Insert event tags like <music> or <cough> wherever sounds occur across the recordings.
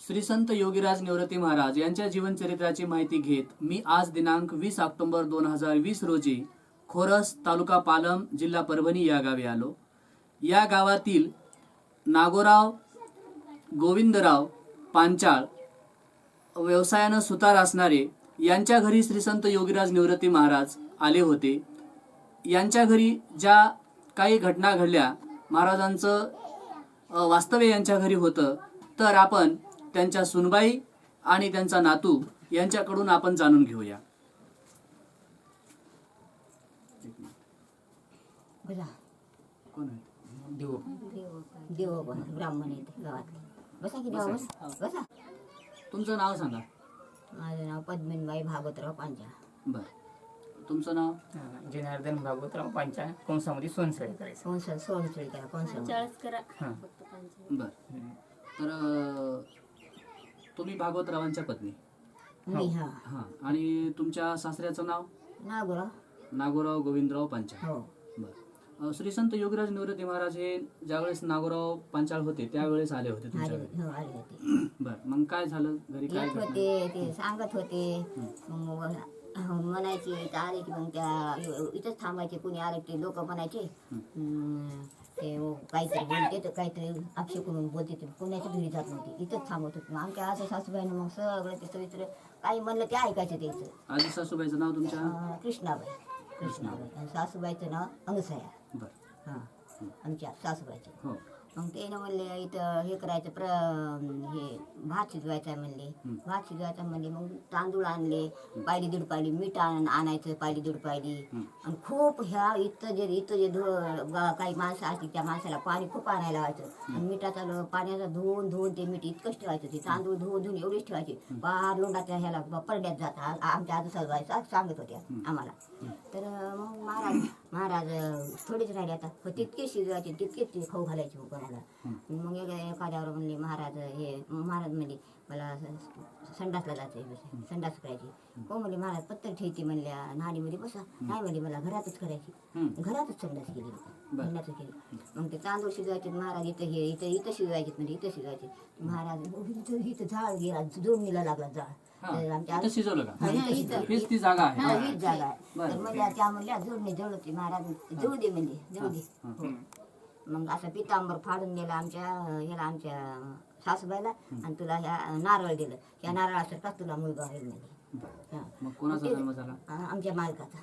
श्री संत योगीराज निवृत्ती महाराज यांच्या जीवनचरित्राची माहिती घेत मी आज दिनांक वीस ऑक्टोबर दोन हजार वीस रोजी खोरस तालुका पालम जिल्हा परभणी या गावी आलो. या गावातील नागोराव गोविंदराव पांचाळ व्यवसायानं सुतार असणारे यांच्या घरी श्री संत योगीराज निवृत्ती महाराज आले होते. यांच्या घरी ज्या काही घटना घडल्या महाराजांचं वास्तव्य यांच्या घरी होतं तर आपण त्यांच्या सुनबाई आणि त्यांचा नातू यांच्याकडून आपण जाणून घेऊया. बघा कोण आहे? देऊ देव ब्राह्मण बसा की देवा बस. बसा. तुमचं नाव सांगा. माझं नाव पद्मिनीबाई भागवतराव पांचा. बर. तुमचं नाव? जनार्दन भागवतराव पांचा कंसामध्ये सोनसळे करायचं कोणसं सोनसळी करा कोणसं हां. बर. तर अ, तुम्ही भागवतरावांच्या पत्नी. मी हा. हां. आणि तुमच्या सासऱ्याचं नाव? नागोरा नागोराव गोविंदराव पांचाळ. हो. बर. श्री संत योगीराज निवृत्ती महाराज हे ज्यावेळेस नागोराव पांचाळ होते त्यावेळेस आले होते आले तुमच्याकडे हो आले होते. बर. मग काय झालं? घरी काय येत घटना? होते ते सांगत होते. मग म्हणायचे इथं आले की मग त्या इथंच थांबायचे कुणी आले की लोक म्हणायचे. हो, काहीतरी बोलते तर काहीतरी अक्षय करून बोलते ते कोणाच्या घरी जात नव्हते इथंच थांबत होते. मग आमच्या असं सासूबाईनं मग सगळं ते सवित्र काही म्हणलं ते ऐकायचं त्याचं. आजी सासूबाईचं नाव तुमच्या? अं, कृष्णाबाई. कृष्णाबाई. आणि सासूबाईचं नाव अंगसया. बर. हां आमच्या सासूबाईचं. हो. मग ते म्हणले इथं हे करायचं प्र हे भात शिजवायचा आहे म्हणले. भात शिजवायचा म्हणले मग तांदूळ आणले पायली दीड पायली मीठ आण- आणायचं पायली दीड पायली आणि खूप ह्या इथं जे इथं जे धु गा- काही माणसं असतील त्या माणसाला पाणी खूप आणायला लावायचं. आणि मिठाचा ल- पाण्याचा धुवून धुवून ते मीठ इतकंच ठेवायचं. ते तांदूळ धुवून धुवून एवढेच ठेवायचे. पार लोंडाच्या ह्याला ब- परड्यात जात आ- आमच्या आजूसाजूबाईचा सांगत होत्या आम्हाला. तर मग महाराज महाराज थोडेच राहिले आता. तितके शिजवायचे तितकेच ते खाऊ घालायचे कोणाला मग एक- एखाद्यावर म्हणले महाराज हे महाराज म्हणले मला संडासला जायचं संडास करायची. हो. म्हणले महाराज पत्तर ठेवते म्हणल्या नाडीमध्ये बसा. नाही म्हणले मला घरातच करायची. घरातच संडास केली घरातच केली. मग ते तांदूळ शिजवायचे महाराज इथं हे इथं इथं शिजवायचे म्हणजे इथं शिजवायचे. महाराज "ओ, इथं झाड गेला जोडणीला लागला झाड. हा. आमच्या शिजवलं हा, का. हीच ती जागा हा, आहे हीच जागा आहे. तर म्हणल्या त्या म्हणल्या जोडणे जळते महाराज जळू दे म्हणजे जळू दे. हो. मग असं पितांबर फाडून दिलं आमच्या ह्याला आमच्या सासूबाईला आणि तुला ह्या नारळ दिलं. या नारळासारखा तुला मुलगा होईल म्हणजे हा. मग कोणाचा जन्म झाला? आ- आमच्या मालकाचा.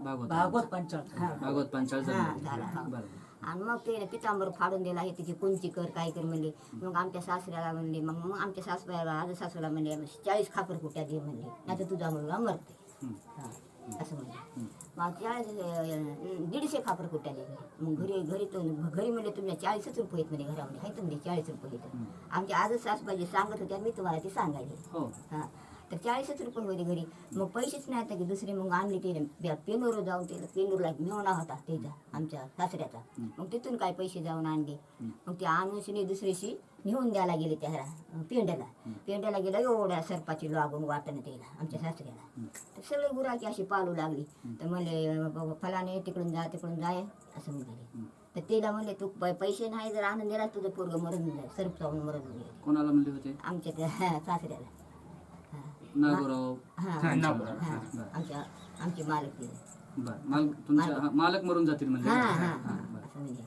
भागवत. भागवत पंचाळ. हा. भागवत पांचाळ झाला. जन्म बरं आणि मग ते पितांबर फाडून दिला हे तिची कोणची कर काय कर म्हणले. मग आमच्या सासऱ्याला म्हणले मग मग आमच्या सासूबाईला आज सासूला म्हणले चाळीस खापर कुट्या दे म्हणले. नाही तर तुझा मुलगा मरते. हम्म. हा, असं म्हणले मग चाळीस दीडशे खापर दिले मग घरी घरी तो घरी म्हणले तुमच्या चाळीसच रुपये आहेत म्हणे घरामध्ये. आहेत म्हणजे चाळीस रुपये इथं आमच्या आजच सासूबाई जे सांगत होत्या मी तुम्हाला ते सांगायले. हो. हा. तर चाळीसच रुपये होते घरी. मग पैसेच नाही आता की दुसरे मग आणले ते पेनूर जाऊन ते पेनूरला मेवणा होता त्याचा आमच्या सासऱ्याचा. मग तिथून काय पैसे जाऊन आणले. मग ते आणून दुसरीशी नेऊन द्यायला गेले त्या पेंड्याला. पेंड्याला गेलं एवढ्या सरपाची लागून वाटणं त्याला आमच्या सासऱ्याला. तर सगळे गुराकी अशी पालू लागली. तर म्हणले फलाने तिकडून जा तिकडून जाय असं म्हणाले तर त्याला म्हणले तू पैसे नाही जर आणून दिला तुझं पोरग मरून जाईल सरप जाऊन मरून जाईल. कोणाला म्हणले होते? आमच्या त्या <laughs> सासऱ्याला. नागोराव हा, हा, नागोराव. हा, आमच्या आमचे मालक ते. बर. माल तुमच्या हा, मालक मरून जातील म्हणजे हा हा हा, हा. बरं. असं म्हणजे.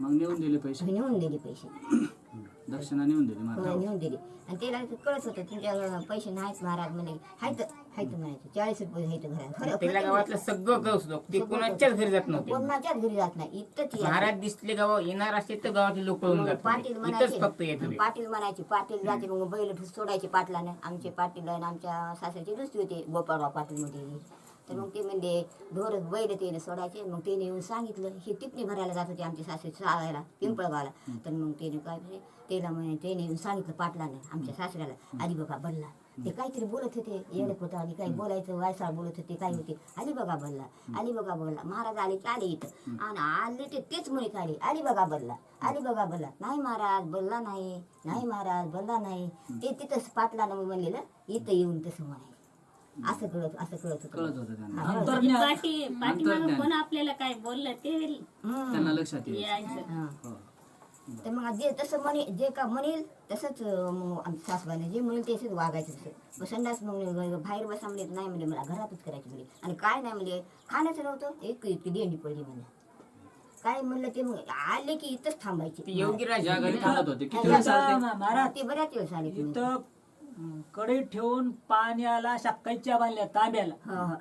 मग नेऊन दिले पैसे? नेऊन दिले पैसे. दक्षिणा नेऊन दिली हो, नेऊन दिले. आणि त्याला कळत होतं तुमच्या पैसे नाहीत महाराज म्हणे. हायत हायत म्हणायचे चाळीस रुपये हायत घरात. खरं त्याला गावातलं सगळं गाव सुद्धा ते कोणाच्याच घरी जात नव्हते. कोणाच्याच घरी जात नाही. यायचं. महाराज दिसले गाव येणार असते तर गावातले लोक पळून पाटील. इथंच फक्त येत. पाटील म्हणायचे पाटील जाते मग बैल सोडायचे पाटलाने. आमचे पाटील आणि आमच्या सासऱ्याचे दुसरे होते गोपाळराव पाटील मध्ये. तर मग ते म्हणजे ढोर बैल त्याने सोडायचे. मग त्याने येऊन सांगितलं हे टिपणी भरायला जात होते आमचे सासरे शाळेला पिंपळगावला. तर मग त्याने काय त्याला म्हणे त्याने येऊन सांगितलं पाटलाने आमच्या सासऱ्याला आधी बघा बदला. ते काहीतरी बोलत होते. येडत होता आणि काही बोलायचं वायसाळ बोलत होते काय होते. आली बघा बदला आली बघा बदला महाराज आले की आले इथं. आणि आले ते तेच म्हणे आले. आली बघा बदला आली बघा बदला नाही महाराज बोलला नाही. नाही महाराज बोलला नाही. ते तिथंच पाटलानं मग म्हणलेलं इथं येऊन तसं म्हणायचं. असं कळत असं कळत होतं. कळत होतं त्यांना. हा. अंतर्ज्ञान पाठी पाठीमागं कोण आपल्याला काय बोललं ते. त्यांना लक्षात येईल. यायचं. हा. तर मग जे तसं म्हणे जे का म्हणेल तसंच मग आमच्या सासूबाईने जे म्हणेल तेच वागायचं तसं. मग संडास मग बाहेर बसा म्हणजे नाही म्हणजे मला घरातच करायची म्हणजे आणि काय नाही म्हणजे खाण्याचं नव्हतं एक इतकी देंडी पडली म्हणजे काय म्हणलं ते मग आले की इथंच ती थांबायचे योगी ज्या राजे घरी थांबत होते. किती वेळ चालते? महाराज ते बऱ्याच वेळ आले इथं कढई ठेवून पाण्याला अशा कैच्या बांधल्या तांब्याला.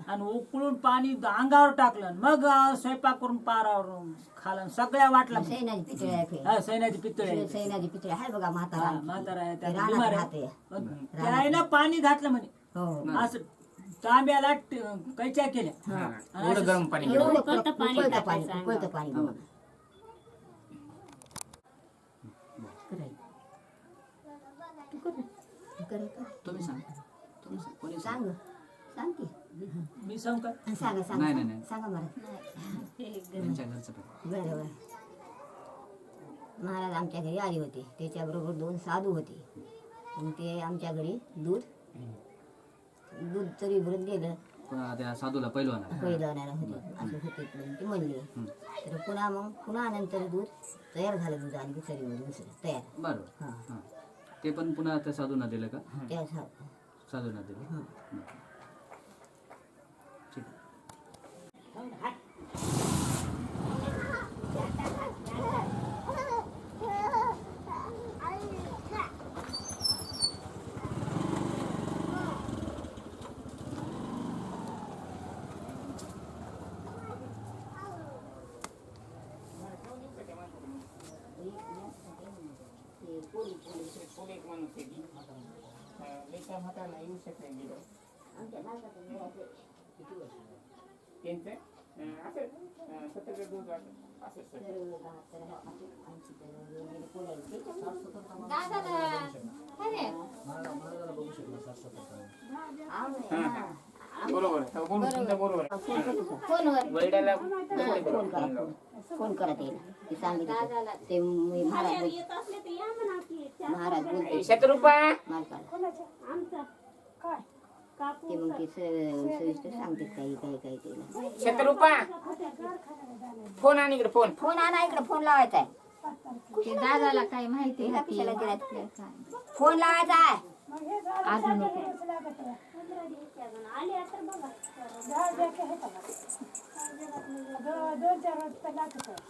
आणि उकळून पाणी अंगावर टाकलं. मग स्वयंपाक करून पारावर खाला. सगळ्या वाटला. सैनाची पितळी आहे ते. हा सैनाची पितळे सैनाची पितळी आहे बघा म्हातारा. हा, म्हातारा ते त्याला आहे. पण घातलं म्हणे. हो. असं तांब्याला ट- कैच्या केल्या. हा. गरम पाणी पाणी पाणी उकळतं तुम्ही सांग. तुम्ही सांग. कोणी सांग? सांग? सांग की. मी सांग का? सांगा नाही, सांगा. नाही, नाही. सांगा मला त्यांच्या घरचं पण. बरं बरं. महाराज आमच्या घरी आले होते. त्याच्याबरोबर दोन साधू होते. मग ते आमच्या घरी दूध दूध तरी भरत गेलं. त्या साधूला पहिलवान आला. पहिलं होणार होते. असं होते ते म्हणले. तर पुन्हा मग पुन्हा नंतर दूध तयार झालं. दूध आणि तरी दुसरं तयार. बरोबर हां. ते पण पुन्हा त्या साधूंना दिलं का? त्या सा- साधूंना दिलं हं. ठीक आहे. फुल एक माणूस आहे की. अं, लेका म्हातारा येऊ शकत गेलो. त्यांचं अं, असं सर बरोबर आहे. हो, बोलू, तुमचं बरोबर आहे. फोनवर वडिलाला फोन करा. फोन. फोन करा. ते ते सांगितलं ते मी महाराज बोल- महाराज बोलतो. शतरुपा मालकाला ते मग ते स- सविस्तर सांगते काही काही काही ते शतरुपा फोन आण इकडे फोन. फोन आणा इकडे फोन लावायचा आहे. ते दादाला काय माहिती कशाला दिला फोन लावायचा आहे. अजून दोन चार वाजता लागत